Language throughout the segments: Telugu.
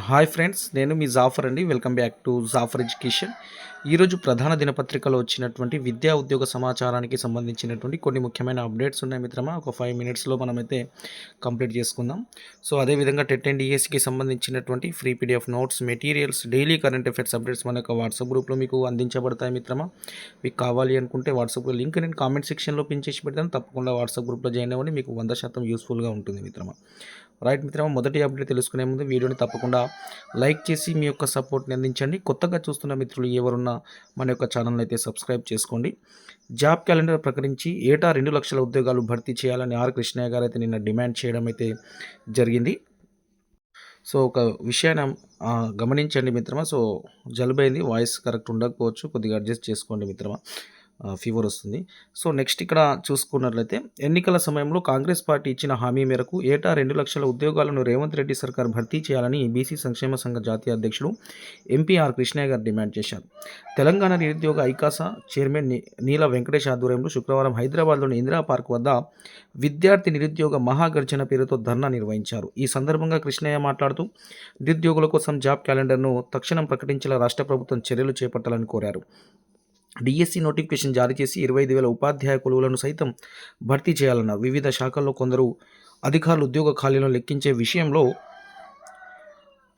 హాయ్ ఫ్రెండ్స్ నేను మీ జాఫర్ అండి. Welcome back to Jafar education. ఈరోజు ప్రధాన దినపత్రికలో వచ్చినటువంటి విద్యా ఉద్యోగ సమాచారానికి సంబంధించినటువంటి కొన్ని ముఖ్యమైన అప్డేట్స్ ఉన్నాయి మిత్రమా. ఒక ఫైవ్ మినిట్స్లో మనమైతే కంప్లీట్ చేసుకుందాం. సో అదేవిధంగా టెట్ అండ్ డిఎస్సికి సంబంధించినటువంటి free PDF notes materials daily current affairs updates మన యొక్క వాట్సాప్ గ్రూప్లో మీకు అందించబడతాయి మిత్రమా. మీకు కావాలి అనుకుంటే వాట్సాప్ లింక్ నేను కామెంట్ సెక్షన్లో పిన్ చేసి పెడతాను. తప్పకుండా వాట్సాప్ గ్రూప్లో జాయిన్ అవ్వండి. మీకు వంద శాతం యూస్ఫుల్గా ఉంటుంది మిత్రమా. రైట్ మిత్రమా మొదటి అప్డేట్ తెలుసుకునే ముందు వీడియోని తప్పకుండా లైక్ చేసి మీ యొక్క సపోర్ట్ని అందించండి. కొత్తగా చూస్తున్న మిత్రులు ఎవరున్నా మన యొక్క ఛానల్ అయితే సబ్స్క్రైబ్ చేసుకోండి. జాబ్ క్యాలెండర్ ప్రకటించి ఏటా రెండు లక్షల ఉద్యోగాలు భర్తీ చేయాలని ఆర్ కృష్ణయ్య గారు అయితే నిన్న డిమాండ్ చేయడం అయితే జరిగింది. సో ఒక విషయాన్ని గమనించండి మిత్రమా. సో జలుబైంది వాయిస్ కరెక్ట్ ఉండకపోవచ్చు. కొద్దిగా అడ్జస్ట్ చేసుకోండి మిత్రమా. ఫీవర్ వస్తుంది. సో నెక్స్ట్ ఇక్కడ చూసుకున్నట్లయితే ఎన్నికల సమయంలో కాంగ్రెస్ పార్టీ ఇచ్చిన హామీ మేరకు ఏటా రెండు లక్షల ఉద్యోగాలను రేవంత్ రెడ్డి సర్కార్ భర్తీ చేయాలని బీసీ సంక్షేమ సంఘ జాతీయ అధ్యక్షుడు ఎంపీఆర్ కృష్ణయ్య గారు డిమాండ్ చేశారు. తెలంగాణ నిరుద్యోగ ఐకాస చైర్మన్ నీల వెంకటేష్ ఆధ్వర్యంలో శుక్రవారం హైదరాబాద్లోని ఇందిరా పార్క్ వద్ద విద్యార్థి నిరుద్యోగ మహాగర్జన పేరుతో ధర్నా నిర్వహించారు. ఈ సందర్భంగా కృష్ణయ్య మాట్లాడుతూ నిరుద్యోగుల కోసం జాబ్ క్యాలెండర్ను తక్షణం ప్రకటించేలా రాష్ట్ర ప్రభుత్వం చర్యలు చేపట్టాలని కోరారు. డిఎస్సి నోటిఫికేషన్ జారీ చేసి ఇరవై ఐదు వేల ఉపాధ్యాయ కొలువులను సైతం భర్తీ చేయాలన్నారు వివిధ శాఖల్లో కొందరు అధికారులు ఉద్యోగ ఖాళీలను లెక్కించే విషయంలో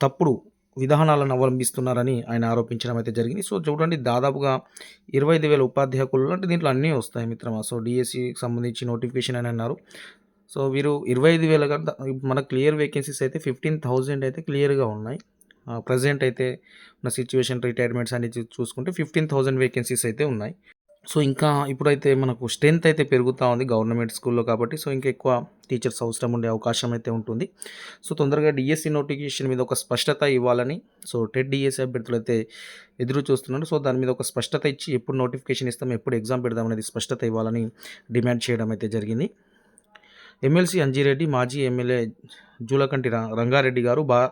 తప్పుడు విధానాలను అవలంబిస్తున్నారని ఆయన ఆరోపించడం అయితే జరిగింది. సో చూడండి దాదాపుగా ఇరవై ఐదు వేల ఉపాధ్యాయ కొలువులు అంటే దీంట్లో అన్నీ వస్తాయి మిత్రమా. సో డిఎస్సికి సంబంధించి నోటిఫికేషన్ అని అన్నారు. సో వీరు ఇరవై ఐదు వేల కంటే మన క్లియర్ వేకెన్సీస్ అయితే ఫిఫ్టీన్ థౌజండ్ అయితే క్లియర్గా ఉన్నాయి. ప్రజెంట్ అయితే ఉన్న సిచ్యువేషన్ రిటైర్మెంట్స్ అనేది చూసుకుంటే ఫిఫ్టీన్ థౌజండ్ వేకెన్సీస్ అయితే ఉన్నాయి. సో ఇంకా ఇప్పుడైతే మనకు స్ట్రెంత్ అయితే పెరుగుతూ ఉంది గవర్నమెంట్ స్కూల్లో కాబట్టి. సో ఇంకా ఎక్కువ టీచర్స్ అవసరం ఉండే అవకాశం అయితే ఉంటుంది. సో తొందరగా డిఎస్సి నోటిఫికేషన్ మీద ఒక స్పష్టత ఇవ్వాలని సో టెట్ డిఎస్సి అభ్యర్థులు అయితే ఎదురు చూస్తున్నారు. సో దాని మీద ఒక స్పష్టత ఇచ్చి ఎప్పుడు నోటిఫికేషన్ ఇస్తాం ఎప్పుడు ఎగ్జామ్ పెడదాం అనేది స్పష్టత ఇవ్వాలని డిమాండ్ చేయడం అయితే జరిగింది. ఎమ్మెల్సీ అంజిరెడ్డి మాజీ ఎమ్మెల్యే జూలకంటి రంగారెడ్డి గారు బా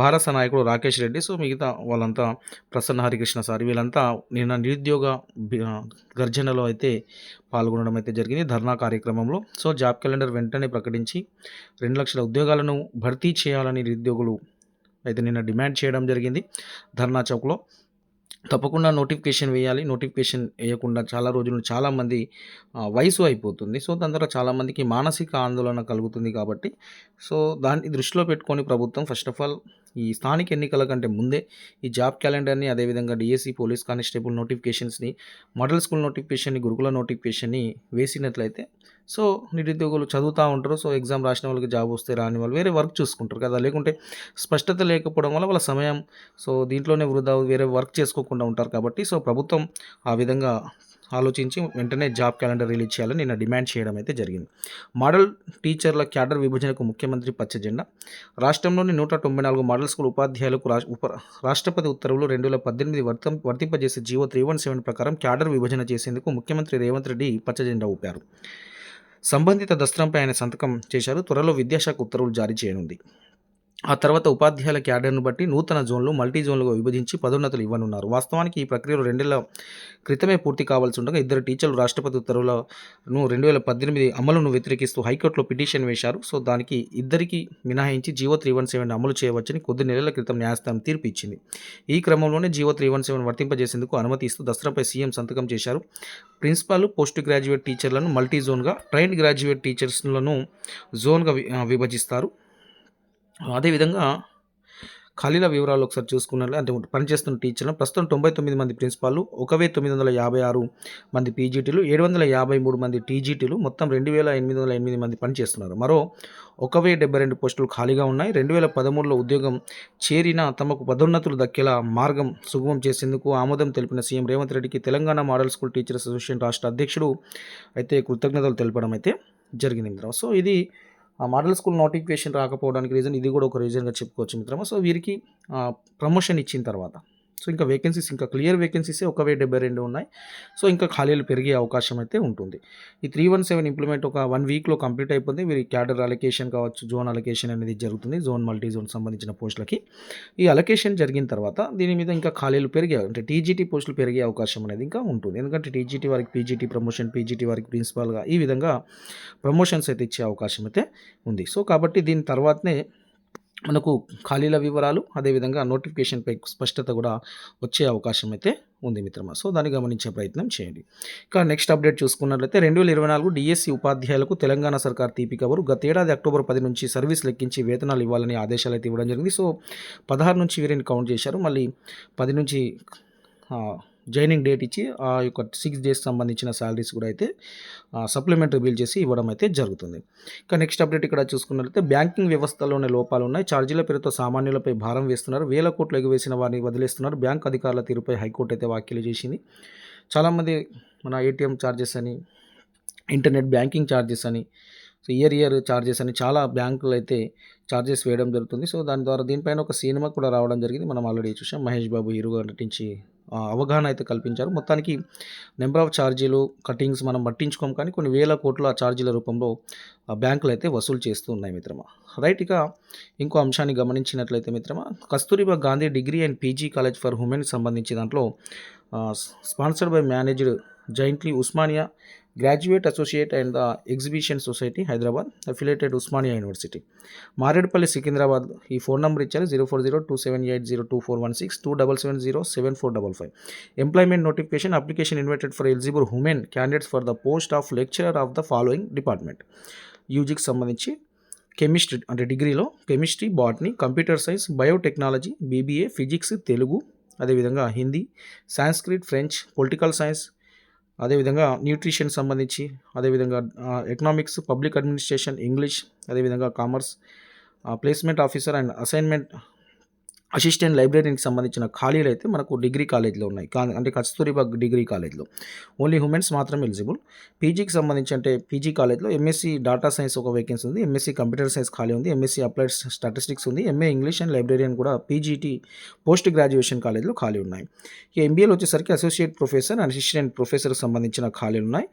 భారత నాయకుడు రాకేష్ రెడ్డి. సో మిగతా వాళ్ళంతా ప్రసన్న హరికృష్ణ సార్ వీళ్ళంతా నిన్న నిరుద్యోగ గర్జనలో అయితే పాల్గొనడం అయితే జరిగింది ధర్నా కార్యక్రమంలో. సో జాబ్ క్యాలెండర్ వెంటనే ప్రకటించి రెండు లక్షల ఉద్యోగాలను భర్తీ చేయాలని నిరుద్యోగులు అయితే నిన్న డిమాండ్ చేయడం జరిగింది ధర్నా చౌక్లో. తప్పకుండా నోటిఫికేషన్ వేయాలి. నోటిఫికేషన్ వేయకుండా చాలా రోజులు చాలామంది వయసు అయిపోతుంది. సో దాని ద్వారా చాలామందికి మానసిక ఆందోళన కలుగుతుంది కాబట్టి సో దాన్ని దృష్టిలో పెట్టుకొని ప్రభుత్వం ఫస్ట్ ఆఫ్ ఆల్ ఈ స్థానిక ఎన్నికల కంటే ముందే ఈ జాబ్ క్యాలెండర్ని అదేవిధంగా డిఎస్సి పోలీస్ కానిస్టేబుల్ నోటిఫికేషన్స్ని మోడల్ స్కూల్ నోటిఫికేషన్ని గురుకుల నోటిఫికేషన్ని వేసినట్లయితే సో నిరుద్యోగులు చదువుతూ ఉంటారు. సో ఎగ్జామ్ రాసిన వాళ్ళకి జాబ్ వస్తే రాని వాళ్ళు వేరే వర్క్ చూసుకుంటారు కదా. లేకుంటే స్పష్టత లేకపోవడం వల్ల వాళ్ళ సమయం సో దీంట్లోనే వృధా వేరే వర్క్ చేసుకోకుండా ఉంటారు కాబట్టి సో ప్రభుత్వం ఆ విధంగా ఆలోచించి వెంటనే జాబ్ క్యాలెండర్ రిలీజ్ చేయాలని నిన్న డిమాండ్ చేయడం అయితే జరిగింది. మోడల్ టీచర్ల క్యాడర్ విభజనకు ముఖ్యమంత్రి పచ్చ జెండా. రాష్ట్రంలోని నూట తొంభై నాలుగు మోడల్ స్కూల్ ఉపాధ్యాయులకు ఉప రాష్ట్రపతి ఉత్తర్వులు రెండు వేల పద్దెనిమిది వర్తం వర్తింపజేసే జీవో త్రీ వన్ సెవెన్ ప్రకారం క్యాడర్ విభజన చేసేందుకు ముఖ్యమంత్రి రేవంత్ రెడ్డి పచ్చ జెండా ఊపారు. సంబంధిత దస్త్రంపై ఆయన సంతకం చేశారు. త్వరలో విద్యాశాఖ ఉత్తర్వులు జారీ చేయనుంది. ఆ తర్వాత ఉపాధ్యాయుల క్యాడర్ను బట్టి నూతన జోన్లు మల్టీ జోన్లుగా విభజించి పదోన్నతులు ఇవ్వనున్నారు. వాస్తవానికి ఈ ప్రక్రియలో రెండేళ్ళ క్రితమే పూర్తి కావాల్సి ఉండగా ఇద్దరు టీచర్లు రాష్ట్రపతి ఉత్తర్వులను రెండు వేల పద్దెనిమిది అమలును వ్యతిరేకిస్తూ హైకోర్టులో పిటిషన్ వేశారు. సో దానికి ఇద్దరికి మినహాయించి జీవో త్రీ వన్ సెవెన్ అమలు చేయవచ్చని కొద్ది నెలల క్రితం న్యాయస్థానం తీర్పు ఇచ్చింది ఈ క్రమంలోనే జీవో త్రీ వన్ సెవెన్ వర్తింపజేసేందుకు అనుమతి ఇస్తూ దసరాపై సీఎం సంతకం చేశారు. ప్రిన్సిపాల్ పోస్ట్ గ్రాడ్యుయేట్ టీచర్లను మల్టీ జోన్గా ట్రైన్డ్ గ్రాడ్యుయేట్ టీచర్స్లను జోన్గా విభజిస్తారు. అదేవిధంగా ఖాళీల వివరాలు ఒకసారి చూసుకున్నట్లు అంటే పనిచేస్తున్న టీచర్లు ప్రస్తుతం తొంభై తొమ్మిది మంది ప్రిన్సిపాల్లు ఒక వెయ్యి తొమ్మిది వందల యాభై ఆరు మంది పీజీటీలు ఏడు వందల యాభై మూడు మంది టీజీటీలు మొత్తం రెండు వేల ఎనిమిది వందల ఎనిమిది మంది పనిచేస్తున్నారు. మరో ఒక వెయ్యి డెబ్బై రెండు పోస్టులు ఖాళీగా ఉన్నాయి. రెండు వేల పదమూడులో ఉద్యోగం చేరిన తమకు పదోన్నతులు దక్కేలా మార్గం సుగమం చేసేందుకు ఆమోదం తెలిపిన సీఎం రేవంత్ రెడ్డికి Telangana model school teachers association రాష్ట్ర అధ్యక్షుడు అయితే కృతజ్ఞతలు తెలపడం అయితే జరిగింది. సో ఇది మోడల్ స్కూల్ నోటిఫికేషన్ రాకపోవడానికి రీజన్ ఇది కూడా ఒక రీజన్గా చెప్పుకోవచ్చు మిత్రమా. సో వీరికి ప్రమోషన్ ఇచ్చిన తర్వాత. సో ఇంకా వేకెన్సీస్ ఇంకా క్లియర్ వేకెన్సీసే ఒక వెయ్యి డెబ్బై రెండు ఉన్నాయి. సో ఇంకా ఖాళీలు పెరిగే అవకాశం అయితే ఉంటుంది. ఈ త్రీ వన్ సెవెన్ ఇంప్లిమెంట్ ఒక వన్ వీక్లో కంప్లీట్ అయిపోతుంది వీరి క్యాడర్ అలొకేషన్ కావచ్చు జోన్ అలొకేషన్ అనేది జరుగుతుంది జోన్ మల్టీ జోన్ సంబంధించిన పోస్టులకి. ఈ అలొకేషన్ జరిగిన తర్వాత దీని మీద ఇంకా ఖాళీలు పెరిగే అంటే టీజీటీ పోస్టులు పెరిగే అవకాశం అనేది ఇంకా ఉంటుంది. ఎందుకంటే టీజీటీ వారికి పీజీటీ ప్రమోషన్ పీజీటీ వారికి ప్రిన్సిపాల్గా ఈ విధంగా ప్రమోషన్స్ అయితే ఇచ్చే అవకాశం అయితే ఉంది. సో కాబట్టి దీని తర్వాతనే మనకు ఖాళీల వివరాలు అదేవిధంగా నోటిఫికేషన్పై స్పష్టత కూడా వచ్చే అవకాశం అయితే ఉంది మిత్రమా. సో దాన్ని గమనించే ప్రయత్నం చేయండి. ఇక నెక్స్ట్ అప్డేట్ చూసుకున్నట్లయితే రెండు వేల ఇరవై నాలుగు డిఎస్సి ఉపాధ్యాయులకు తెలంగాణ సర్కార్ తీపి కవరు గతేడాది అక్టోబర్ పది నుంచి సర్వీస్ లెక్కించి వేతనాలు ఇవ్వాలని ఆదేశాలు అయితే ఇవ్వడం జరిగింది. సో పదహారు నుంచి వీరిని కౌంట్ చేశారు. మళ్ళీ పది నుంచి జాయినింగ్ డేట్ ఇచ్చి ఆ యొక్క సిక్స్ డేస్ సంబంధించిన శాలరీస్ కూడా అయితే సప్లిమెంటరీ బిల్ చేసి ఇవ్వడం అయితే జరుగుతుంది. ఇంకా నెక్స్ట్ అప్డేట్ ఇక్కడ చూసుకున్నట్లయితే బ్యాంకింగ్ వ్యవస్థలోనే లోపాలు ఉన్నాయి. ఛార్జీల పేరుతో సామాన్యులపై భారం వేస్తున్నారు. వేల కోట్లు ఎగువేసిన వారిని వదిలేస్తున్నారు. బ్యాంక్ అధికారుల తీరుపై హైకోర్టు అయితే వ్యాఖ్యలు చేసింది. చాలామంది మన ఏటీఎం ఛార్జెస్ అని ఇంటర్నెట్ బ్యాంకింగ్ ఛార్జెస్ అని సో ఇయర్ ఇయర్ ఛార్జెస్ అని చాలా బ్యాంకులు అయితే ఛార్జెస్ వేయడం జరుగుతుంది. సో దాని ద్వారా దీనిపైన ఒక సినిమా కూడా రావడం జరిగింది. మనం ఆల్రెడీ చూసాం మహేష్ బాబు హీరోగా నటించి అవగాహన అయితే కల్పించారు. మొత్తానికి నెంబర్ ఆఫ్ ఛార్జీలు కటింగ్స్ మనం పట్టించుకోం కానీ కొన్ని వేల కోట్ల ఛార్జీల రూపంలో బ్యాంకులు అయితే వసూలు చేస్తూ ఉన్నాయి మిత్రమా. రైట్ ఇక ఇంకో అంశాన్ని గమనించినట్లయితే మిత్రమా Kasturba Gandhi degree and PG college for women సంబంధించి దాంట్లో sponsored by managed jointly Osmania graduate associate and the exhibition society Hyderabad affiliated Osmania university. Maredpally Secunderabad. ఈ ఫోన్ నెంబర్ ఇచ్చారు zero four zero two seven eight zero two four one six two double seven zero seven four double five. Employment notification application invited for eligible women candidates for the post of lecturer of the following department యూజీకి సంబంధించి కెమిస్ట్రీ అంటే డిగ్రీలో chemistry botany computer science biotechnology BBA physics Telugu అదేవిధంగా Hindi Sanskrit French political science అదేవిధంగా న్యూట్రిషన్ సంబంధించి అదేవిధంగా ఎకనామిక్స్ పబ్లిక్ అడ్మినిస్ట్రేషన్ ఇంగ్లీష్ అదేవిధంగా commerce placement officer and assignment assistant లైబ్రరీకి సంబంధించిన ఖాళీలు అయితే మనకు డిగ్రీ కాలేజ్లో ఉన్నాయి. కానీ అంటే కస్తూరిబా డిగ్రీ కాలేజ్లో. ఓన్లీ ఉమెన్స్ మాత్రం ఎలిజిబుల్. పీజీకి సంబంధించి అంటే పీజీ కాలేజ్లో ఎంఎస్సీ డాటా సైన్స్ ఒక వేకెన్సీ ఉంది ఎంఎస్సీ కంప్యూటర్ సైన్స్ ఖాళీ ఉంది ఎంఎస్సీ అప్లైడ్ స్టాటిస్టిక్స్ ఉంది ఎంఏ ఇంగ్లీష్ అండ్ లైబ్రరీయన్ కూడా పీజీటీ పోస్ట్ గ్రాడ్యుయేషన్ కాలేజ్లో ఖాళీ ఉన్నాయి. ఇక ఎంబీఏలో వచ్చేసరికి associate professor and assistant professor సంబంధించిన ఖాళీలు ఉన్నాయి.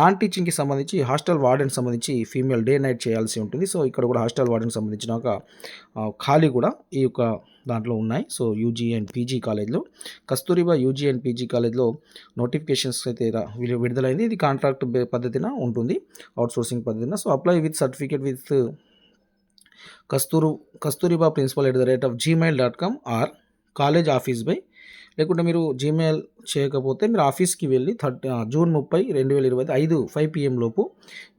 నాన్ టీచింగ్కి సంబంధించి హాస్టల్ వార్డెన్ సంబంధించి ఫీమేల్ డే నైట్ చేయాల్సి ఉంటుంది. సో ఇక్కడ కూడా హాస్టల్ వార్డెన్ సంబంధించిన ఒక ఖాళీ కూడా ఈ యొక్క దాంట్లో ఉన్నాయి. సో యూజీ అండ్ పీజీ కాలేజ్లో కస్తూరిబా యూజీ అండ్ పీజీ కాలేజ్లో నోటిఫికేషన్స్ అయితే విడుదలైంది. ఇది కాంట్రాక్ట్ పద్ధతిన ఉంటుంది. Outsourcing పద్ధతిన. So apply with certificate with కస్తూరు Kasturba principal at the rate of Gmail dot com or college office by. లేకుంటే మీరు జీమెయిల్ చేయకపోతే మీరు ఆఫీస్కి వెళ్ళి థర్టీ జూన్ ముప్పై రెండు వేల ఇరవై ఐదు ఫైవ్ పిఎం లోపు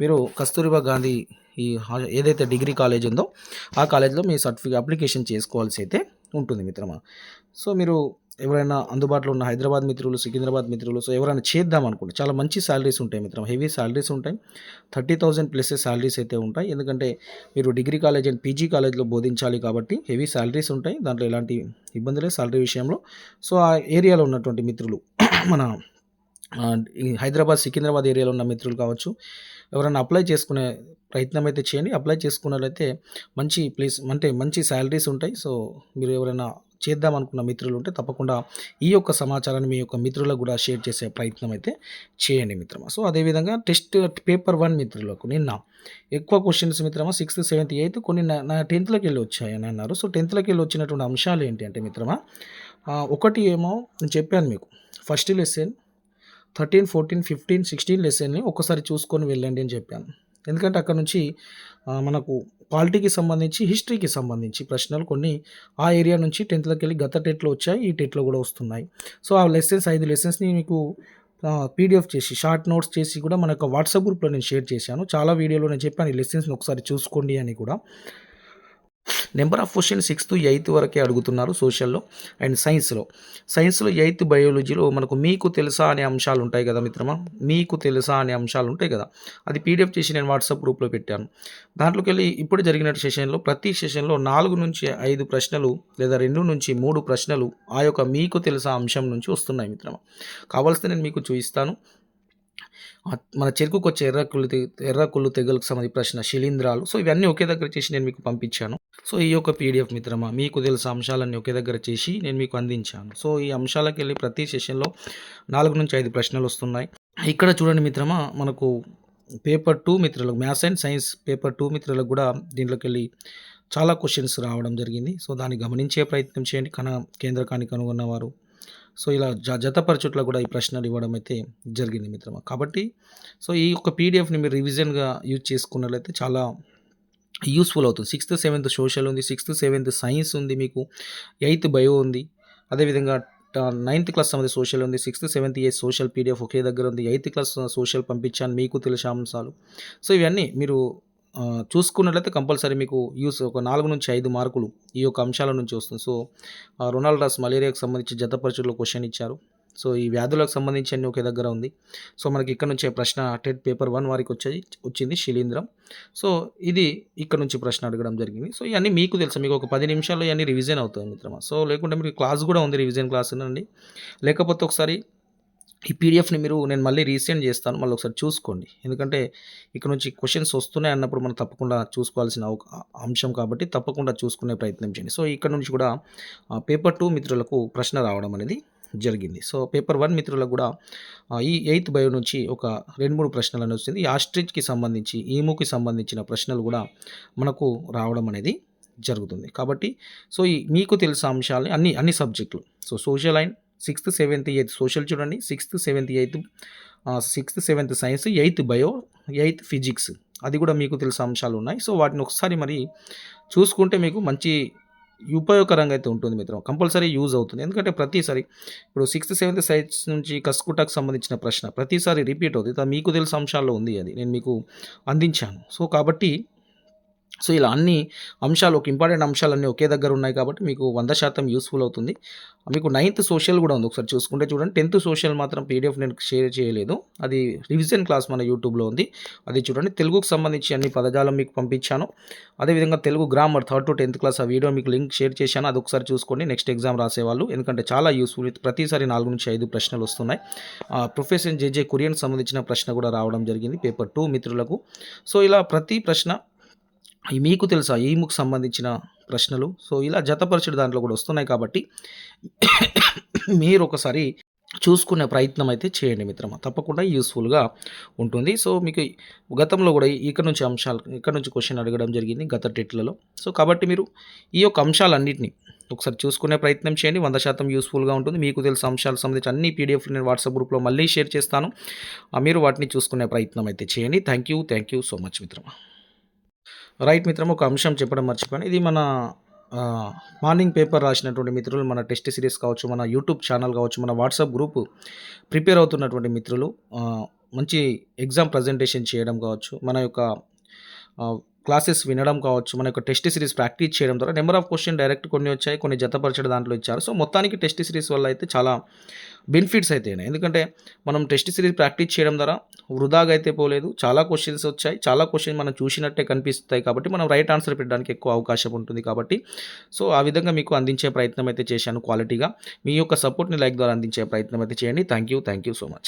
మీరు కస్తూరిబా గాంధీ ఈ ఏదైతే డిగ్రీ కాలేజ్ ఉందో ఆ కాలేజ్లో మీ సర్టిఫికేట్ అప్లికేషన్ చేసుకోవాల్సి అయితే ఉంటుంది మిత్రమా? సో మీరు ఎవరైనా అందుబాటులో ఉన్న హైదరాబాద్ మిత్రులు సికింద్రాబాద్ మిత్రులు సో ఎవరైనా చేద్దాం అనుకుంటే చాలా మంచి శాలరీస్ ఉంటాయి మిత్రం హెవీ శాలరీస్ ఉంటాయి. థర్టీ థౌజండ్ ప్లస్ శాలరీస్ అయితే ఉంటాయి. ఎందుకంటే మీరు డిగ్రీ కాలేజ్ అండ్ పీజీ కాలేజ్లో బోధించాలి కాబట్టి హెవీ శాలరీస్ ఉంటాయి. దాంట్లో ఎలాంటి ఇబ్బంది లేదు శాలరీ విషయంలో. సో ఆ ఏరియాలో ఉన్నటువంటి మిత్రులు మన ఈ హైదరాబాద్ సికింద్రాబాద్ ఏరియాలో ఉన్న మిత్రులు కావచ్చు ఎవరైనా అప్లై చేసుకునే ప్రయత్నం అయితే చేయండి. అప్లై చేసుకున్నట్లయితే మంచి ప్లేస్ అంటే మంచి శాలరీస్ ఉంటాయి. సో మీరు ఎవరైనా చేద్దాం అనుకున్న మిత్రులు ఉంటే తప్పకుండా ఈ యొక్క సమాచారాన్ని మీ యొక్క మిత్రులకు కూడా షేర్ చేసే ప్రయత్నం అయితే చేయండి మిత్రమా. సో అదేవిధంగా టెస్ట్ పేపర్ వన్ మిత్రులకు నిన్న ఎక్కువ క్వశ్చన్స్ మిత్రమా సిక్స్త్ సెవెంత్ ఎయిత్ కొన్ని నా- టెన్త్లోకి వెళ్ళి వచ్చాయని అన్నారు సో టెన్త్లోకి వెళ్ళి వచ్చినటువంటి అంశాలు ఏంటి అంటే మిత్రమా ఒకటి ఏమో నేను చెప్పాను మీకు. First lesson thirteen fourteen fifteen sixteen లెసన్ని ఒకసారి చూసుకొని వెళ్ళండి అని చెప్పాను. ఎందుకంటే అక్కడ నుంచి మనకు పాలిటీకి సంబంధించి హిస్టరీకి సంబంధించి ప్రశ్నలు కొన్ని ఆ ఏరియా నుంచి టెన్త్లోకి వెళ్ళి గత టెట్లో వచ్చాయి ఈ టెట్లో కూడా వస్తున్నాయి. సో ఆ లెసన్స్ ఐదు లెసన్స్ని మీకు పీడిఎఫ్ చేసి షార్ట్ నోట్స్ చేసి కూడా మన యొక్క వాట్సాప్ గ్రూప్లో నేను షేర్ చేశాను. చాలా వీడియోలో నేను చెప్పాను ఈ లెసన్స్ని ఒకసారి చూసుకోండి అని కూడా. Number of question sixth eighth వరకే అడుగుతున్నారు సోషల్లో అండ్ సైన్స్లో సైన్స్లో ఎయిత్ బయాలజీలో మనకు మీకు తెలుసా అనే అంశాలు ఉంటాయి కదా మిత్రమా? మీకు తెలుసా అనే అంశాలు ఉంటాయి కదా. అది పీడిఎఫ్ చేసి నేను వాట్సాప్ గ్రూప్లో పెట్టాను. దాంట్లోకి వెళ్ళి ఇప్పుడు జరిగిన సెషన్లో ప్రతి సెషన్లో నాలుగు నుంచి ఐదు ప్రశ్నలు లేదా రెండు నుంచి మూడు ప్రశ్నలు ఆ యొక్క మీకు తెలుసా అంశం నుంచి వస్తున్నాయి మిత్రమా. కావాల్సిన నేను మీకు చూపిస్తాను. మన చెరుకుకు వచ్చే ఎర్ర కుళ్ళు ఎర్ర కుళ్ళు తెగలకు సంబంధించి ప్రశ్న శిలీంధ్రాలు. సో ఇవన్నీ ఒకే దగ్గర చేసి నేను మీకు పంపించాను. సో ఈ యొక్క పీడిఎఫ్ మిత్రమా మీకు తెలిసిన అంశాలన్నీ ఒకే దగ్గర చేసి నేను మీకు అందించాను. సో ఈ అంశాలకు వెళ్ళి ప్రతి సెషన్లో నాలుగు నుంచి ఐదు ప్రశ్నలు వస్తున్నాయి. ఇక్కడ చూడండి మిత్రమా మనకు పేపర్ టూ మిత్రులకు maths and science paper two మిత్రులకు కూడా దీంట్లోకి వెళ్ళి చాలా క్వశ్చన్స్ రావడం జరిగింది. సో దాన్ని గమనించే ప్రయత్నం చేయండి. కన కేంద్రకానికి కనుగొన్నవారు సో ఇలా జ జతపరచుట్లో కూడా ఈ ప్రశ్నలు ఇవ్వడం అయితే జరిగింది మిత్రమా. కాబట్టి సో ఈ యొక్క పీడిఎఫ్ని మీరు రివిజన్గా యూజ్ చేసుకున్నట్లయితే చాలా యూస్ఫుల్ అవుతుంది. సిక్స్త్ సెవెంత్ సోషల్ ఉంది సిక్స్త్ సెవెంత్ సైన్స్ ఉంది మీకు ఎయిత్ బయో ఉంది అదేవిధంగా నైన్త్ క్లాస్ సంబంధించి సోషల్ ఉంది సిక్స్త్ సెవెంత్ ఏ సోషల్ పీడిఎఫ్ ఒకే దగ్గర ఉంది ఎయిత్ క్లాస్ సోషల్ పంపించాను మీకు తెలిసిన అంశాలు. సో ఇవన్నీ మీరు చూసుకున్నట్లయితే కంపల్సరీ మీకు యూస్ ఒక నాలుగు నుంచి ఐదు మార్కులు ఈ యొక్క అంశాల నుంచి వస్తుంది. సో ఆ, రొనాల్డ్ రాస్ మలేరియాకు సంబంధించి జత పరీక్షలో క్వశ్చన్ ఇచ్చారు. సో ఈ వ్యాధులకు సంబంధించి అన్ని ఒకే దగ్గర ఉంది. సో మనకి ఇక్కడ నుంచే ప్రశ్న టెట్ పేపర్ వన్ వారికి వచ్చేది వచ్చింది శిలీంద్రం. సో ఇది ఇక్కడ నుంచి ప్రశ్న అడగడం జరిగింది. సో ఇవన్నీ మీకు తెలుసు. మీకు ఒక పది నిమిషాల్లో ఇవన్నీ రివిజన్ అవుతుంది మిత్రమా. సో లేకుంటే మీకు క్లాస్ కూడా ఉంది రివిజన్ క్లాస్ అండి లేకపోతే ఒకసారి ఈ పీడిఎఫ్ని మీరు నేను మళ్ళీ రీసెండ్ చేస్తాను మళ్ళీ ఒకసారి చూసుకోండి. ఎందుకంటే ఇక్కడ నుంచి క్వశ్చన్స్ వస్తున్నాయి అన్నప్పుడు మనం తప్పకుండా చూసుకోవాల్సిన ఒక అంశం కాబట్టి తప్పకుండా చూసుకునే ప్రయత్నం చేయండి. సో ఇక్కడ నుంచి కూడా పేపర్ టూ మిత్రులకు ప్రశ్న రావడం అనేది జరిగింది. సో పేపర్ వన్ మిత్రులకు కూడా ఈ ఎయిత్ బయో నుంచి ఒక రెండు మూడు ప్రశ్నలు అనేది వచ్చింది. ఈ ఆస్ట్రిచ్కి సంబంధించి ఈముకి సంబంధించిన ప్రశ్నలు కూడా మనకు రావడం అనేది జరుగుతుంది. కాబట్టి సో ఈ మీకు తెలిసిన అంశాలని అన్ని అన్ని సబ్జెక్టులు so social and sixth seventh eighth social చూడండి. Sixth seventh eighth sixth seventh science eighth bio eighth physics. అది కూడా మీకు తెలిసిన అంశాలు ఉన్నాయి. సో వాటిని ఒకసారి మరి చూసుకుంటే మీకు మంచి ఉపయోగకరంగా అయితే ఉంటుంది మిత్రం. కంపల్సరీ యూజ్ అవుతుంది. ఎందుకంటే ప్రతిసారి ఇప్పుడు సిక్స్త్ సెవెంత్ సైన్స్ నుంచి కస్కుటాకు సంబంధించిన ప్రశ్న ప్రతిసారి రిపీట్ అవుతుంది. మీకు తెలిసిన అంశాల్లో ఉంది అది. నేను మీకు అందించాను. సో కాబట్టి సో ఇలా అన్ని అంశాలు ఒక ఇంపార్టెంట్ అంశాలన్నీ ఒకే దగ్గర ఉన్నాయి కాబట్టి మీకు వంద శాతం యూస్ఫుల్ అవుతుంది. మీకు నైన్త్ సోషల్ కూడా ఉంది ఒకసారి చూసుకుంటే చూడండి. టెన్త్ సోషల్ మాత్రం పీడిఎఫ్ నేను షేర్ చేయలేదు. అది రివిజన్ క్లాస్ మన యూట్యూబ్లో ఉంది. అది చూడండి. తెలుగుకు సంబంధించి అన్ని పదజాలం మీకు పంపించాను. అదేవిధంగా Telugu grammar third to tenth class ఆ వీడియో మీకు లింక్ షేర్ చేశాను. అది ఒకసారి చూసుకోండి. నెక్స్ట్ ఎగ్జామ్ రాసేవాళ్ళు. ఎందుకంటే చాలా యూస్ఫుల్. ప్రతిసారి నాలుగు నుంచి ఐదు ప్రశ్నలు వస్తున్నాయి. ప్రొఫెసర్ జేజే కురియన్ సంబంధించిన ప్రశ్న కూడా రావడం జరిగింది. పేపర్ టూ మిత్రులకు. సో ఇలా ప్రతి ప్రశ్న మీకు తెలుసా ఈముకు సంబంధించిన ప్రశ్నలు. సో ఇలా జతపరచడం దాంట్లో కూడా వస్తున్నాయి కాబట్టి మీరు ఒకసారి చూసుకునే ప్రయత్నం అయితే చేయండి మిత్రమా. తప్పకుండా యూస్ఫుల్గా ఉంటుంది. సో మీకు గతంలో కూడా ఇక్కడ నుంచి అంశాలు ఇక్కడ నుంచి క్వశ్చన్ అడగడం జరిగింది గత టెట్లలో. సో కాబట్టి మీరు ఈ యొక్క అంశాలన్నింటినీ ఒకసారి చూసుకునే ప్రయత్నం చేయండి. వంద శాతం యూస్ఫుల్గా ఉంటుంది. మీకు తెలిసిన అంశాలకు సంబంధించి అన్ని పీడిఎఫ్ నేను వాట్సాప్ గ్రూప్లో మళ్ళీ షేర్ చేస్తాను. ఆ, మీరు వాటిని చూసుకునే ప్రయత్నం అయితే చేయండి. Thank you thank you so much మిత్రమా. రైట్ మిత్రం ఒక అంశం చెప్పడం మర్చిపోయాను. ఇది మన మార్నింగ్ పేపర్ రాసినటువంటి మిత్రులు మన టెస్ట్ సిరీస్ కావచ్చు మన యూట్యూబ్ ఛానల్ కావచ్చు మన వాట్సాప్ గ్రూప్ ప్రిపేర్ అవుతున్నటువంటి మిత్రులు మంచి ఎగ్జామ్ ప్రజెంటేషన్ చేయడం కావచ్చు మన యొక్క క్లాసెస్ వినడం కావచ్చు మన యొక్క టెస్ట్ సిరీస్ ప్రాక్టీస్ చేయడం ద్వారా నెంబర్ ఆఫ్ క్వశ్చన్ డైరెక్ట్ కొన్ని వచ్చాయి కొన్ని జతపరచడం దాంట్లో ఇచ్చారు. సో మొత్తానికి టెస్ట్ సిరీస్ వల్ల అయితే చాలా బెనిఫిట్స్ అయితే ఉన్నాయి. ఎందుకంటే మనం టెస్ట్ సిరీస్ ప్రాక్టీస్ చేయడం ద్వారా వృధాగా అయితే పోలేదు చాలా క్వశ్చన్స్ వచ్చాయి చాలా క్వశ్చన్ మనం చూసినట్టే కనిపిస్తాయి కాబట్టి మనం రైట్ ఆన్సర్ పెట్టడానికి ఎక్కువ అవకాశం ఉంటుంది కాబట్టి. సో ఆ విధంగా మీకు అందించే ప్రయత్నం అయితే చేశాను క్వాలిటీగా. మీ యొక్క సపోర్ట్ని లైక్ ద్వారా అందించే ప్రయత్నం అయితే చేయండి. Thank you thank you so much.